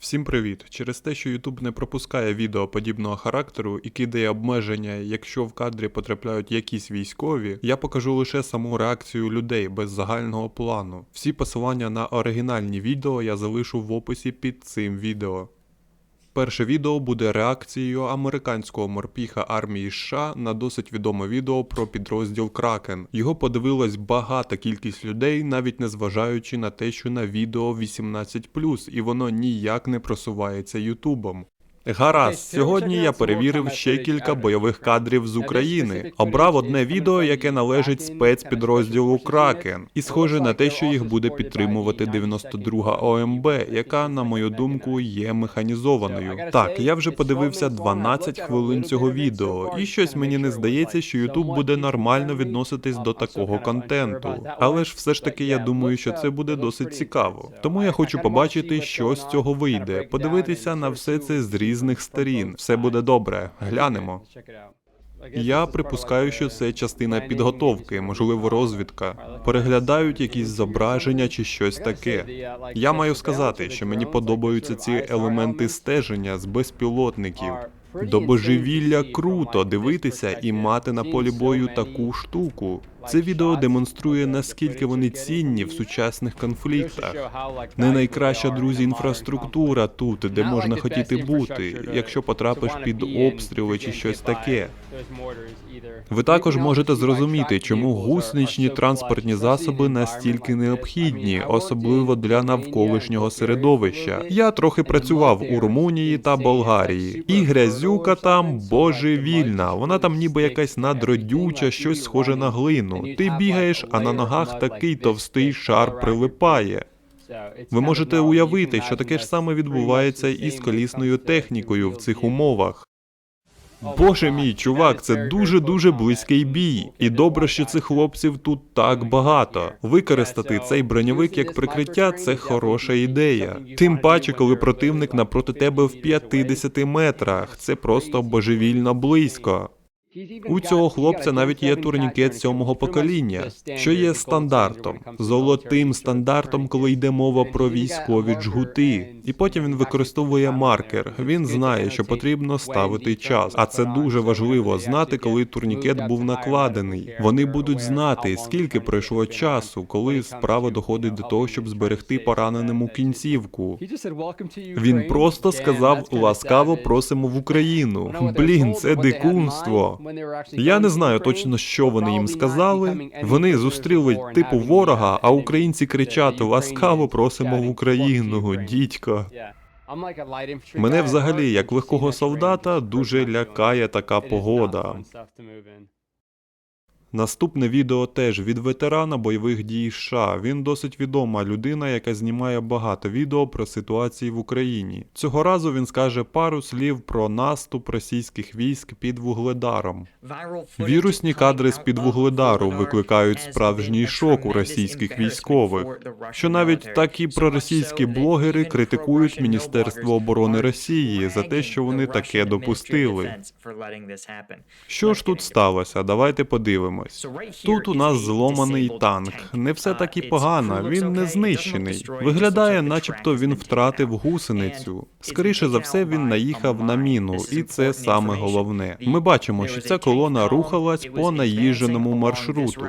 Всім привіт! Через те, що YouTube не пропускає відео подібного характеру і кидає обмеження, якщо в кадрі потрапляють якісь військові, я покажу лише саму реакцію людей без загального плану. Всі посилання на оригінальні відео я залишу в описі під цим відео. Перше відео буде реакцією американського морпіха армії США на досить відоме відео про підрозділ Кракен. Його подивилась багата кількість людей, навіть не зважаючи на те, що на відео 18+, і воно ніяк не просувається Ютубом. Гаразд, сьогодні я перевірив ще кілька бойових кадрів з України. Обрав одне відео, яке належить спецпідрозділу Кракен, і схоже на те, що їх буде підтримувати 92 ОМБ, яка, на мою думку, є механізованою. Так, я вже подивився 12 хвилин цього відео, і щось мені не здається, що Ютуб буде нормально відноситись до такого контенту. Але ж все ж таки я думаю, що це буде досить цікаво. Тому я хочу побачити, що з цього вийде, подивитися на все це з різних сторін. Все буде добре. Глянемо. Я припускаю, що це частина підготовки, можливо, розвідка. Переглядають якісь зображення чи щось таке. Я маю сказати, що мені подобаються ці елементи стеження з безпілотників. До божевілля круто дивитися і мати на полі бою таку штуку. Це відео демонструє наскільки вони цінні в сучасних конфліктах. Не найкраща друзі інфраструктура тут, де можна хотіти бути, якщо потрапиш під обстріли чи щось таке. Ви також можете зрозуміти, чому гусничні транспортні засоби настільки необхідні, особливо для навколишнього середовища. Я трохи працював у Румунії та Болгарії, і грязюка там божевільна. Вона там ніби якась надродюча, щось схоже на глину. Ти бігаєш, а на ногах такий товстий шар прилипає. Ви можете уявити, що таке ж саме відбувається і з колісною технікою в цих умовах. Боже мій, чувак, це дуже дуже близький бій. І добре, що цих хлопців тут так багато. Використати цей броньовик як прикриття це хороша ідея. Тим паче, коли противник напроти тебе в 50 метрах, це просто божевільно близько. У цього хлопця навіть є турнікет сьомого покоління, що є стандартом, золотим стандартом, коли йде мова про військові джгути. І потім він використовує маркер. Він знає, що потрібно ставити час. А це дуже важливо знати, коли турнікет був накладений. Вони будуть знати, скільки пройшло часу, коли справа доходить до того, щоб зберегти пораненому кінцівку. Він просто сказав ласкаво просимо в Україну. Блін, це дикунство. Я не знаю точно, що вони їм сказали. Вони зустріли типу ворога, а українці кричати ласкаво просимо в Україну, дідько. Мене взагалі, як легкого солдата, дуже лякає така погода. Наступне відео теж від ветерана бойових дій США. Він досить відома людина, яка знімає багато відео про ситуації в Україні. Цього разу він скаже пару слів про наступ російських військ під Вугледаром. Вірусні кадри з під Вугледару викликають справжній шок у російських військових, що навіть такі проросійські блогери критикують Міністерство оборони Росії за те, що вони таке допустили. Що ж тут сталося? Давайте подивимось. Тут у нас зломаний танк. Не все так і погано, він не знищений. Виглядає, начебто він втратив гусеницю. Скоріше за все, він наїхав на міну, і це саме головне. Ми бачимо, що ця колона рухалась по наїждженому маршруту.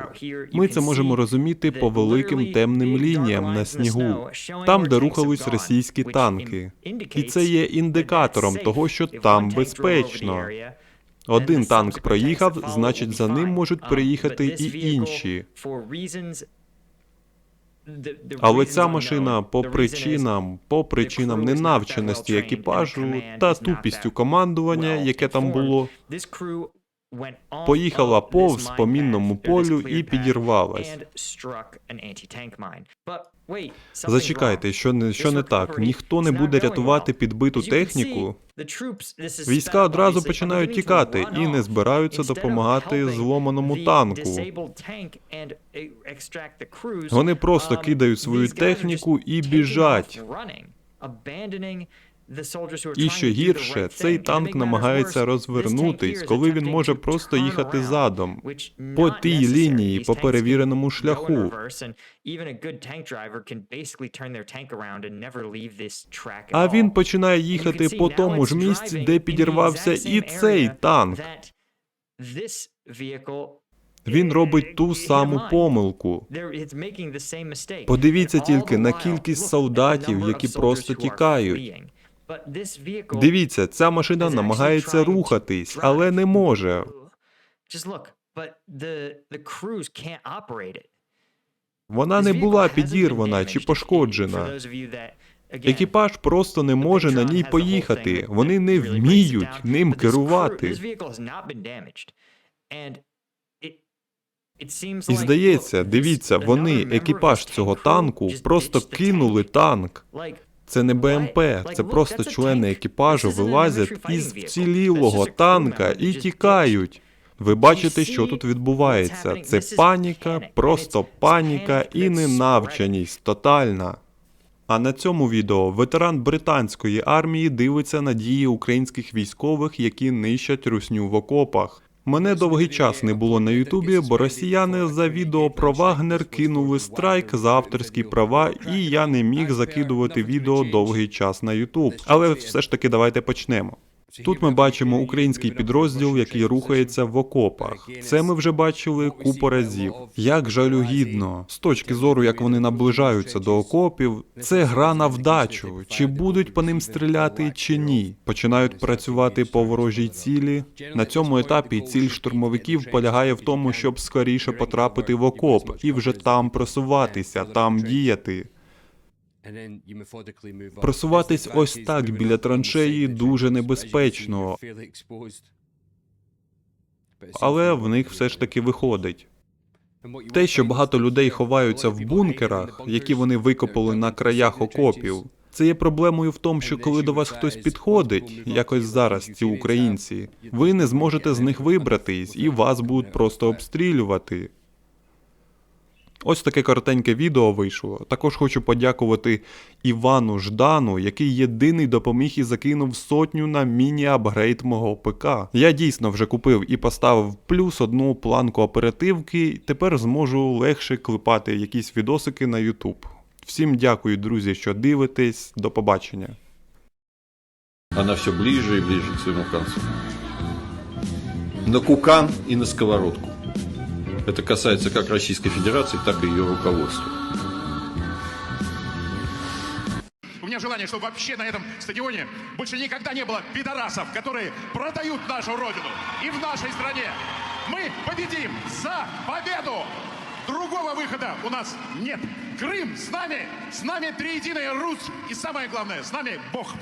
Ми це можемо розуміти по великим темним лініям на снігу, там, де рухались російські танки. І це є індикатором того, що там безпечно. Один танк проїхав, значить за ним можуть приїхати і інші. Але ця машина по причинам, по причинам ненавченості екіпажу та тупістю командування, яке там було, поїхала повз по мінному полю і підірвалась. Зачекайте, що не що не так? Ніхто не буде рятувати підбиту техніку. Війська одразу починають тікати і не збираються допомагати зломаному танку. Вони просто кидають свою техніку і біжать. І що гірше, цей танк намагається розвернутись, коли він може просто їхати задом по тій лінії, по перевіреному шляху. А він починає їхати по тому ж місці, де підірвався і цей танк. Він робить ту саму помилку. Подивіться тільки на кількість солдатів, які просто тікають. Дивіться, ця машина намагається рухатись, але не може. Вона не була підірвана чи пошкоджена. Екіпаж просто не може на ній поїхати. Вони не вміють ним керувати. І здається, дивіться, вони, екіпаж цього танку, просто кинули танк. Це не БМП, це просто члени екіпажу вилазять із вцілілого танка і тікають. Ви бачите, що тут відбувається. Це паніка, просто паніка і ненавченість тотальна. А на цьому відео ветеран британської армії дивиться на дії українських військових, які нищать русню в окопах. Мене довгий час не було на Ютубі, бо росіяни за відео про Вагнер кинули страйк за авторські права, і я не міг закидувати відео довгий час на Ютуб. Але все ж таки давайте почнемо. Тут ми бачимо український підрозділ, який рухається в окопах. Це ми вже бачили купу разів. Як жалюгідно, з точки зору, як вони наближаються до окопів, це гра на вдачу. Чи будуть по ним стріляти, чи ні. Починають працювати по ворожій цілі. На цьому етапі ціль штурмовиків полягає в тому, щоб скоріше потрапити в окоп і вже там просуватися, там діяти. Просуватись ось так біля траншеї дуже небезпечно, Але в них все ж таки виходить. Те, що багато людей ховаються в бункерах, які вони викопали на краях окопів, це є проблемою в тому, що коли до вас хтось підходить, якось зараз ці українці, ви не зможете з них вибратись, і вас будуть просто обстрілювати. Ось таке коротеньке відео вийшло. Також хочу подякувати Івану Ждану, який єдиний допоміг і закинув сотню на міні-апгрейд мого ПК. Я дійсно вже купив і поставив плюс одну планку оперативки, тепер зможу легше клепати якісь відосики на YouTube. Всім дякую, друзі, що дивитесь. До побачення. она все ближе и ближе к своему концу. На кукан и на сковородку. Это касается как Российской Федерации, так и ее руководства. У меня желание, чтобы вообще на этом стадионе больше никогда не было пидорасов, которые продают нашу родину и в нашей стране. Мы победим за победу! Другого выхода у нас нет. Крым с нами, с нами триединая Русь и самое главное, с нами Бог.